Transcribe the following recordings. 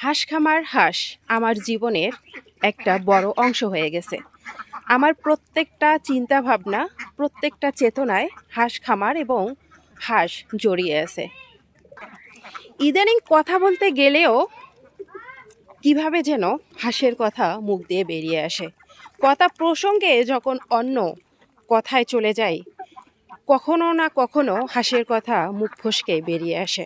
হাঁস খামার হাঁস আমার জীবনের একটা বড় অংশ হয়ে গেছে। আমার প্রত্যেকটা চিন্তা ভাবনা প্রত্যেকটা চেতনায় হাঁস খামার এবং হাঁস জড়িয়ে আছে। ইদানিং কথা বলতে গেলেও কীভাবে যেন হাঁসের কথা মুখ দিয়ে বেরিয়ে আসে। কথা প্রসঙ্গে যখন অন্য কথায় চলে যায় কখনো না কখনো হাঁসের কথা মুখ ফসকে বেরিয়ে আসে।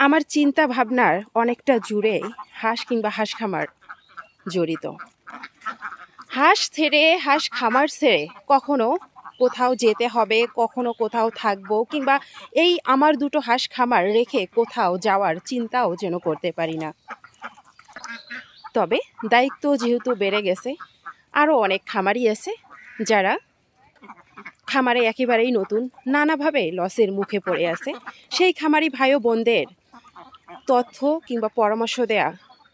আমার চিন্তা ভাবনার অনেকটা জুড়ে হাঁস কিংবা হাঁস খামার জড়িত। হাঁস ছেড়ে, হাঁস খামার ছেড়ে কখনো কোথাও যেতে হবে, কখনো কোথাও থাকব কিংবা এই আমার দুটো হাঁস খামার রেখে কোথাও যাওয়ার চিন্তাও যেন করতে পারি না। তবে দায়িত্ব যেহেতু বেড়ে গেছে, আরও অনেক খামারই আছে যারা খামারে একেবারেই নতুন, নানাভাবে লসের মুখে পড়ে আছে। সেই খামারি ভাই বোনদের তথ্য কিংবা পরামর্শ দেয়া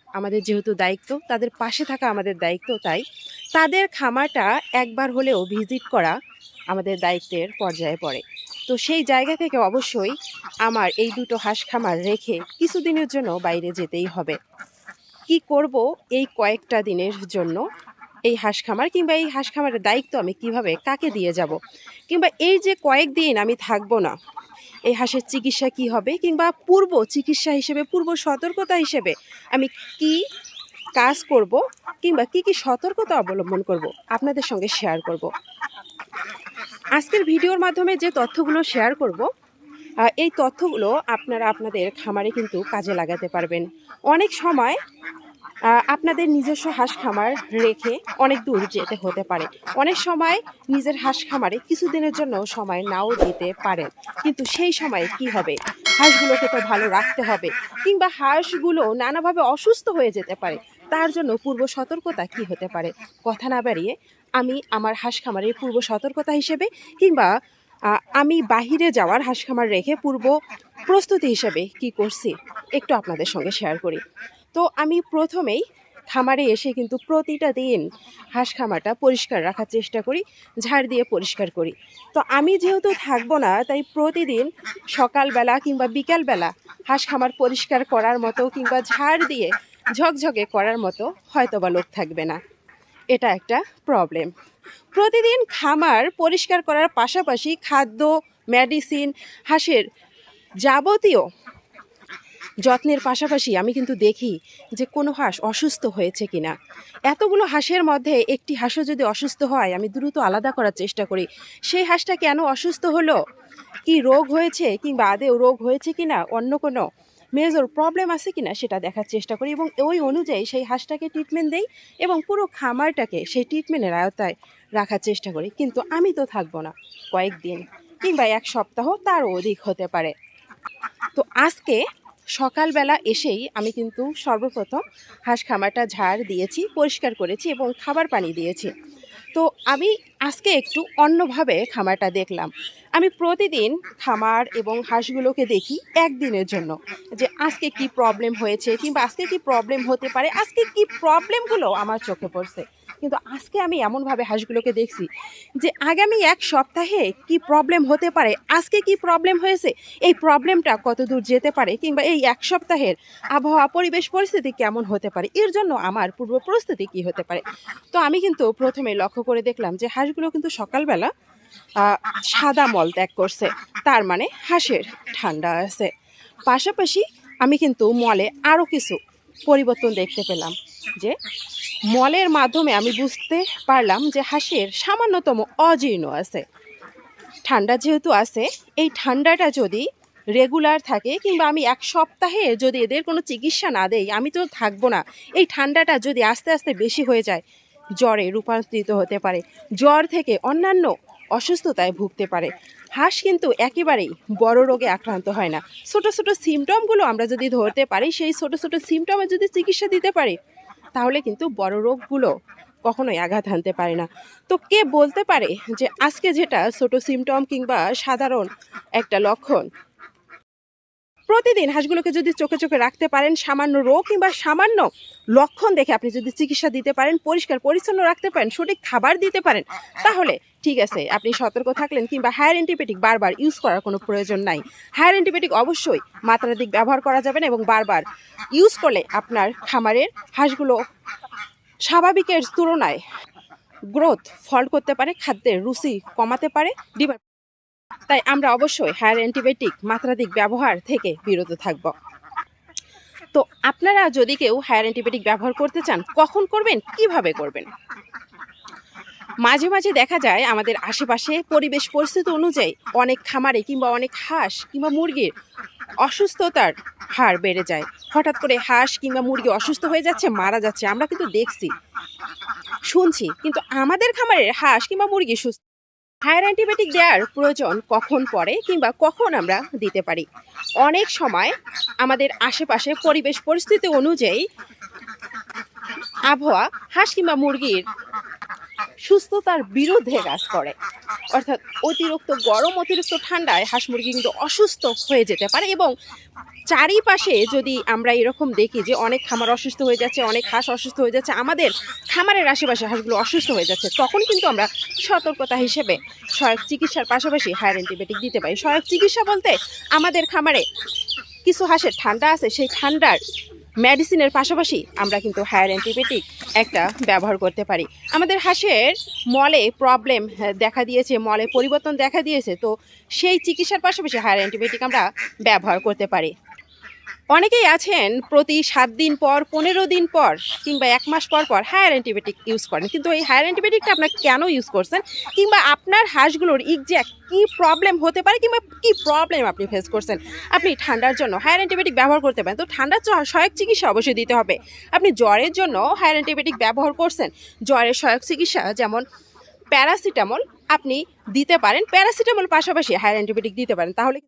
আমাদের যেহেতু দায়িত্ব, তাদের পাশে থাকা আমাদের দায়িত্ব, তাই তাদের খামারটা একবার হলেও ভিজিট করা আমাদের দায়িত্বের পর্যায়ে পড়ে। তো সেই জায়গা থেকে অবশ্যই আমার এই দুটো হাঁস খামার রেখে কিছুদিনের জন্য বাইরে যেতেই হবে। কি করব এই কয়েকটা দিনের জন্য? এই হাঁস খামার কিংবা এই হাঁস খামারের দায়িত্ব আমি কীভাবে, কাকে দিয়ে যাব? কিংবা এই যে কয়েকদিন আমি থাকব না এই হাঁসের চিকিৎসা কি হবে কিংবা পূর্ব চিকিৎসা হিসেবে, পূর্ব সতর্কতা হিসেবে আমি কি কাজ করব কিংবা কি কি সতর্কতা অবলম্বন করব আপনাদের সঙ্গে শেয়ার করব। আজকের ভিডিওর মাধ্যমে যে তথ্যগুলো শেয়ার করব এই তথ্যগুলো আপনারা আপনাদের খামারে কিন্তু কাজে লাগাতে পারবেন। অনেক সময় আপনাদের নিজস্ব হাঁস খামার রেখে অনেক দূর যেতে হতে পারে। অনেক সময় নিজের হাঁস খামারে কিছুদিনের জন্য সময় নাও দিতে পারেন কিন্তু সেই সময় কি হবে? হাঁসগুলোকে তো ভালো রাখতে হবে। কিংবা হাঁসগুলো নানাভাবে অসুস্থ হয়ে যেতে পারে। তার জন্য পূর্ব সতর্কতা কি হতে পারে? কথা না বাড়িয়ে আমি আমার হাঁস খামারের পূর্ব সতর্কতা হিসেবে কিংবা আমি বাহিরে যাওয়ার হাঁস খামার রেখে পূর্ব প্রস্তুতি হিসেবে কি করছি? একটু আপনাদের সঙ্গে শেয়ার করি। তো আমি প্রথমেই খামারে এসে কিন্তু প্রতিটা দিন হাঁস খামারটা পরিষ্কার রাখার চেষ্টা করি, ঝাড় দিয়ে পরিষ্কার করি। তো আমি যেহেতু থাকব না, তাই প্রতিদিন সকালবেলা কিংবা বিকালবেলা হাঁস খামার পরিষ্কার করার মতো কিংবা ঝাড় দিয়ে ঝকঝকে করার মতো হয়তোবা লোক থাকবে না। এটা একটা প্রবলেম প্রতিদিন খামার পরিষ্কার করার পাশাপাশি খাদ্য মেডিসিন হাঁসের যাবতীয় যত্নের পাশাপাশি আমি কিন্তু দেখি যে কোনো হাঁস অসুস্থ হয়েছে কিনা। এতগুলো হাঁসের মধ্যে একটি হাঁসও যদি অসুস্থ হয়, আমি দ্রুত আলাদা করার চেষ্টা করি। সেই হাঁসটা কেন অসুস্থ হলো? কি রোগ হয়েছে কিংবা আদেও রোগ হয়েছে কিনা, অন্য কোনো মেজর প্রবলেম আছে কিনা সেটা দেখার চেষ্টা করি এবং ওই অনুযায়ী সেই হাঁসটাকে ট্রিটমেন্ট দেই এবং পুরো খামারটাকে সেই ট্রিটমেন্টের আয়তায় রাখার চেষ্টা করি। কিন্তু আমি তো থাকব না কয়েকদিন কিংবা এক সপ্তাহ তারও অধিক হতে পারে। তো আজকে সকালবেলা এসেই আমি কিন্তু সর্বপ্রথম হাঁস খামারটা ঝাড় দিয়েছি, পরিষ্কার করেছি এবং খাবার পানি দিয়েছি। তো আমি আজকে একটু অন্যভাবে খামারটা দেখলাম। আমি প্রতিদিন খামার এবং হাঁসগুলোকে দেখি একদিনের জন্য যে আজকে কি প্রবলেম হয়েছে কিংবা আজকে কি প্রবলেম হতে পারে, আজকে কি প্রবলেমগুলো আমার চোখে পড়ছে। কিন্তু আজকে আমি এমনভাবে হাঁসগুলোকে দেখছি যে আগামী এক সপ্তাহে কি প্রবলেম হতে পারে, আজকে কি প্রবলেম হয়েছে, এই প্রবলেমটা কত দূর যেতে পারে কিংবা এই এক সপ্তাহের আবহাওয়া, পরিবেশ পরিস্থিতি কেমন হতে পারে, এর জন্য আমার পূর্ব প্রস্তুতি কি হতে পারে? তো আমি কিন্তু প্রথমে লক্ষ্য করে দেখলাম যে হাঁসগুলো কিন্তু সকালবেলা সাদা মল ত্যাগ করছে, তার মানে হাঁসের ঠান্ডা আছে। পাশাপাশি আমি কিন্তু মলে আরও কিছু পরিবর্তন দেখতে পেলাম যে মলের মাধ্যমে আমি বুঝতে পারলাম যে হাঁসের সামান্যতম অজীর্ণ আছে। ঠান্ডা যেহেতু আছে, এই ঠান্ডাটা যদি রেগুলার থাকে কিংবা আমি এক সপ্তাহে যদি এদের কোনো চিকিৎসা না দেই, আমি তো থাকব না। এই ঠান্ডাটা যদি আস্তে আস্তে বেশি হয়ে যায়, জ্বরে রূপান্তরিত হতে পারে। জ্বর থেকে অন্যান্য অসুস্থতায় ভুগতে পারে। হাঁস কিন্তু একেবারেই বড় রোগে আক্রান্ত হয় না। ছোট ছোট সিমটমগুলো আমরা যদি ধরতে পারি, সেই ছোট ছোট সিমটমে যদি চিকিৎসা দিতে পারি তাহলে কিন্তু বড় রোগগুলো কখনোই আঘাত হানতে পারে না। তো কে বলতে পারে যে আজকে যেটা ছোট সিমটম কিংবা সাধারণ একটা লক্ষণ? প্রতিদিন হাঁসগুলোকে যদি চোখে চোখে রাখতে পারেন, সামান্য রোগ কিংবা সামান্য লক্ষণ দেখে আপনি যদি চিকিৎসা দিতে পারেন, পরিষ্কার, পরিচ্ছন্ন রাখতে পারেন, সঠিক খাবার দিতে পারেন, তাহলে ঠিক আছে, আপনি সতর্ক থাকলেন কিংবা হায়ার অ্যান্টিবায়োটিক বারবার ইউজ করার কোনো প্রয়োজন নাই। হায়ার অ্যান্টিবায়োটিক অবশ্যই মাত্রাধিক ব্যবহার করা যাবে না এবং বারবার ইউজ করলে আপনার খামারের হাঁসগুলো স্বাভাবিকের তুলনায় গ্রোথ ফল করতে পারে, খাদ্যের রুচি কমাতে পারে ডিমান্ড তাই আমরা অবশ্যই হায়ার অ্যান্টিবায়োটিক মাত্রাধিক ব্যবহার থেকে বিরত থাকব। তো আপনারা যদি কেউ হায়ার অ্যান্টিবায়োটিক ব্যবহার করতে চান, কখন করবেন, কীভাবে করবেন? মাঝে মাঝে দেখা যায় আমাদের আশেপাশে পরিবেশ পরিস্থিতি অনুযায়ী অনেক খামারে কিংবা অনেক হাঁস কিংবা মুরগির অসুস্থতার হার বেড়ে যায়। হঠাৎ করে হাঁস কিংবা মুরগি অসুস্থ হয়ে যাচ্ছে, মারা যাচ্ছে, আমরা কিন্তু দেখছি। শুনছি, কিন্তু আমাদের খামারের হাঁস কিংবা মুরগি সুস্থ হায়ার অ্যান্টিবায়োটিক দেওয়ার প্রয়োজন কখন পড়ে কিংবা কখন আমরা দিতে পারি? অনেক সময় আমাদের আশেপাশে পরিবেশ পরিস্থিতি অনুযায়ী আবহাওয়া হাঁস কিংবা মুরগির সুস্থতার বিরুদ্ধে কাজ করে। অর্থাৎ অতিরিক্ত গরম, অতিরিক্ত ঠান্ডায় হাঁস মুরগি কিন্তু অসুস্থ হয়ে যেতে পারে এবং চারিপাশে যদি আমরা এরকম দেখি যে অনেক খামার অসুস্থ হয়ে যাচ্ছে, অনেক হাঁস অসুস্থ হয়ে যাচ্ছে, আমাদের খামারের আশেপাশে হাঁসগুলো অসুস্থ হয়ে যাচ্ছে, তখন কিন্তু আমরা সতর্কতা হিসেবে সহায়ক চিকিৎসার পাশাপাশি হায়ার অ্যান্টিবায়োটিক দিতে পারি। সহায়ক চিকিৎসা বলতে আমাদের খামারে কিছু হাঁসের ঠান্ডা আছে, সেই ঠান্ডার মেডিসিনের পাশাপাশি আমরা কিন্তু হায়ার অ্যান্টিবায়োটিক একটা ব্যবহার করতে পারি। আমাদের হাঁসের মলে প্রবলেম দেখা দিয়েছে, মলে পরিবর্তন দেখা দিয়েছে, তো সেই চিকিৎসার পাশাপাশি হায়ার অ্যান্টিবায়োটিক আমরা ব্যবহার করতে পারি। অনেকেই আছেন প্রতি সাত দিন পর, পনেরো দিন পর কিংবা এক মাস পর পর হায়ার অ্যান্টিবায়োটিক ইউজ করেন। কিন্তু এই হায়ার অ্যান্টিবায়োটিকটা আপনার কেন ইউজ করছেন? কিংবা আপনার হাঁসগুলোর এক্স্যাক্ট কী প্রবলেম হতে পারে কিংবা কী প্রবলেম আপনি ফেস করছেন? আপনি ঠান্ডার জন্য হায়ার অ্যান্টিবায়োটিক ব্যবহার করতে পারেন। তো ঠান্ডার সহায়ক চিকিৎসা অবশ্যই দিতে হবে। আপনি জ্বরের জন্য হায়ার অ্যান্টিবায়োটিক ব্যবহার করছেন। জ্বরের সহায়ক চিকিৎসা যেমন প্যারাসিটামল আপনি দিতে পারেন। প্যারাসিটামল পাশাপাশি হায়ার অ্যান্টিবায়োটিক দিতে পারেন। তাহলে